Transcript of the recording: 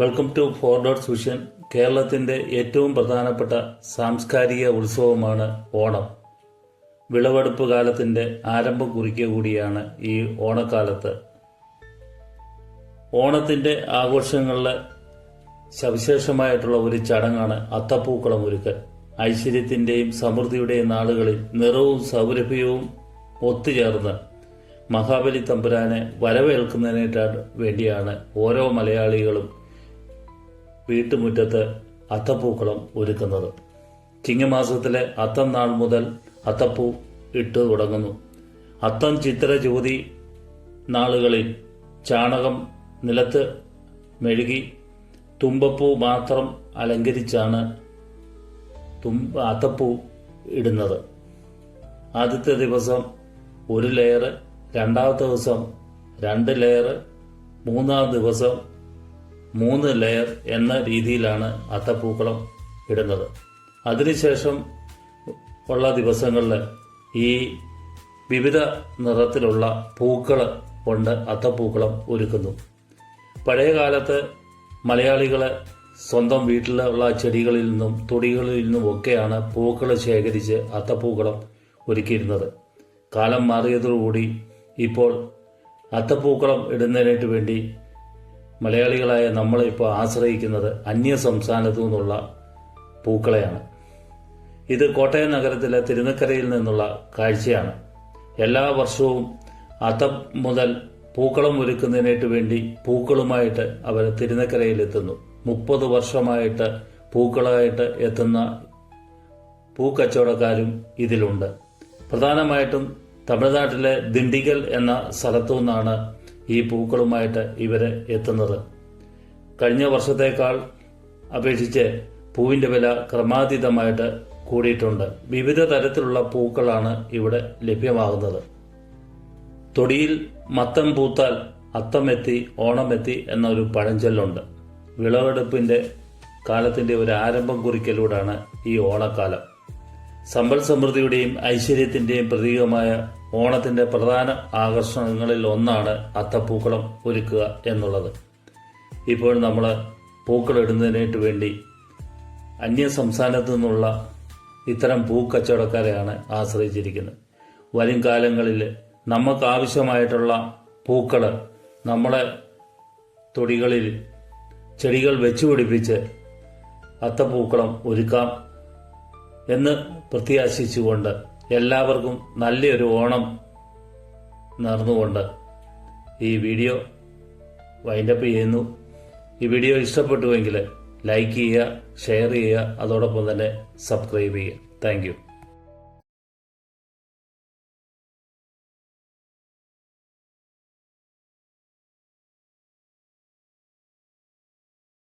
Welcome to four dot vision കേരളത്തിന്റെ ഏറ്റവും പ്രധാനപ്പെട്ട സാംസ്കാരിക ഉത്സവമാണ് ഓണം. വിളവെടുപ്പ് കാലത്തിന്റെ ആരംഭം കുറിക്കുക കൂടിയാണ് ഈ ഓണക്കാലത്ത്. ഓണത്തിന്റെ ആഘോഷങ്ങളിലെ സവിശേഷമായിട്ടുള്ള ഒരു ചടങ്ങാണ് അത്തപ്പൂക്കളം ഒരുക്കൽ. ഐശ്വര്യത്തിന്റെയും സമൃദ്ധിയുടെയും നാളുകളിൽ നിറവും സൗരഭ്യവും ഒത്തുചേർന്ന് മഹാബലി തമ്പുരാനെ വരവേൽക്കുന്നതിനായിട്ട് വേണ്ടിയാണ് ഓരോ മലയാളികളും വീട്ടുമുറ്റത്ത് അത്തപ്പൂക്കളം ഒരുക്കുന്നത്. ചിങ്ങമാസത്തിലെ അത്തം നാൾ മുതൽ അത്തപ്പൂ ഇട്ട് തുടങ്ങുന്നു. അത്തം ചിത്ര ജ്യോതി നാളുകളിൽ ചാണകം നിലത്ത് മെഴുകി തുമ്പപ്പൂ മാത്രം അലങ്കരിച്ചാണ് തുമ്പ അത്തപ്പൂ ഇടുന്നത്. ആദ്യത്തെ ദിവസം ഒരു ലെയർ രണ്ടാമത്തെ ദിവസം രണ്ട് ലെയർ മൂന്നാം ദിവസം മൂന്ന് ലെയർ എന്ന രീതിയിലാണ് അത്തപ്പൂക്കളം ഇടുന്നത്. അതിനുശേഷം ഉള്ള ദിവസങ്ങളിൽ ഈ വിവിധ നിറത്തിലുള്ള പൂക്കൾ കൊണ്ട് അത്തപ്പൂക്കളം ഒരുക്കുന്നു. പഴയ കാലത്ത് മലയാളികൾ സ്വന്തം വീട്ടിലുള്ള ചെടികളിൽ നിന്നും തൊടികളിൽ നിന്നും ഒക്കെയാണ് പൂക്കൾ ശേഖരിച്ച് അത്തപ്പൂക്കളം ഒരുക്കിയിരുന്നത്. കാലം മാറിയതോടുകൂടി ഇപ്പോൾ അത്തപ്പൂക്കളം ഇടുന്നതിനായിട്ട് വേണ്ടി മലയാളികളായ നമ്മളിപ്പോൾ ആശ്രയിക്കുന്നത് അന്യ സംസ്ഥാനത്തു നിന്നുള്ള പൂക്കളെയാണ്. ഇത് കോട്ടയം നഗരത്തിലെ തിരുനക്കരയിൽ നിന്നുള്ള കാഴ്ചയാണ്. എല്ലാ വർഷവും അത്തം മുതൽ പൂക്കളം ഒരുക്കുന്നതിനായിട്ട് വേണ്ടി പൂക്കളുമായിട്ട് അവർ തിരുനക്കരയിലെത്തുന്നു. മുപ്പത് വർഷമായിട്ട് പൂക്കളായിട്ട് എത്തുന്ന പൂക്കച്ചവടക്കാരും ഇതിലുണ്ട്. പ്രധാനമായിട്ടും തമിഴ്നാട്ടിലെ ദിണ്ടിഗൽ എന്ന സ്ഥലത്തു നിന്നാണ് ഈ പൂക്കളുമായിട്ട് ഇവർ എത്തുന്നത്. കഴിഞ്ഞ വർഷത്തേക്കാൾ അപേക്ഷിച്ച് പൂവിന്റെ വില ക്രമാതീതമായിട്ട് കൂടിയിട്ടുണ്ട്. വിവിധ തരത്തിലുള്ള പൂക്കളാണ് ഇവിടെ ലഭ്യമാകുന്നത്. തൊടിയിൽ മത്തം പൂത്താൽ അത്തമെത്തി ഓണമെത്തി എന്നൊരു പഴഞ്ചൊല്ലുണ്ട്. വിളവെടുപ്പിന്റെ കാലത്തിന്റെ ഒരു ആരംഭം കുറിക്കലൂടാണ് ഈ ഓണക്കാലം. സമ്പൽ സമൃദ്ധിയുടെയും ഐശ്വര്യത്തിന്റെയും പ്രതീകമായ ഓണത്തിന്റെ പ്രധാന ആകർഷണങ്ങളിൽ ഒന്നാണ് അത്തപ്പൂക്കളം ഒരുക്കുക എന്നുള്ളത്. ഇപ്പോൾ നമ്മൾ പൂക്കളിടുന്നതിനായിട്ട് വേണ്ടി അന്യ സംസ്ഥാനത്തു നിന്നുള്ള ഇത്തരം പൂക്കച്ചവടക്കാരെയാണ് ആശ്രയിച്ചിരിക്കുന്നത്. വരും കാലങ്ങളിൽ നമുക്ക് ആവശ്യമായിട്ടുള്ള പൂക്കൾ നമ്മളെ തൊടികളിൽ ചെടികൾ വെച്ചു പിടിപ്പിച്ച് അത്തപ്പൂക്കളം ഒരുക്കാം എന്ന് പ്രത്യാശിച്ചുകൊണ്ട് എല്ലാവർക്കും നല്ലൊരു ഓണം നേർന്നുകൊണ്ട് ഈ വീഡിയോ വൈൻഡപ്പ് ചെയ്യുന്നു. ഈ വീഡിയോ ഇഷ്ടപ്പെട്ടുവെങ്കിൽ ലൈക്ക് ചെയ്യുക ഷെയർ ചെയ്യുക അതോടൊപ്പം തന്നെ സബ്സ്ക്രൈബ് ചെയ്യുക. താങ്ക്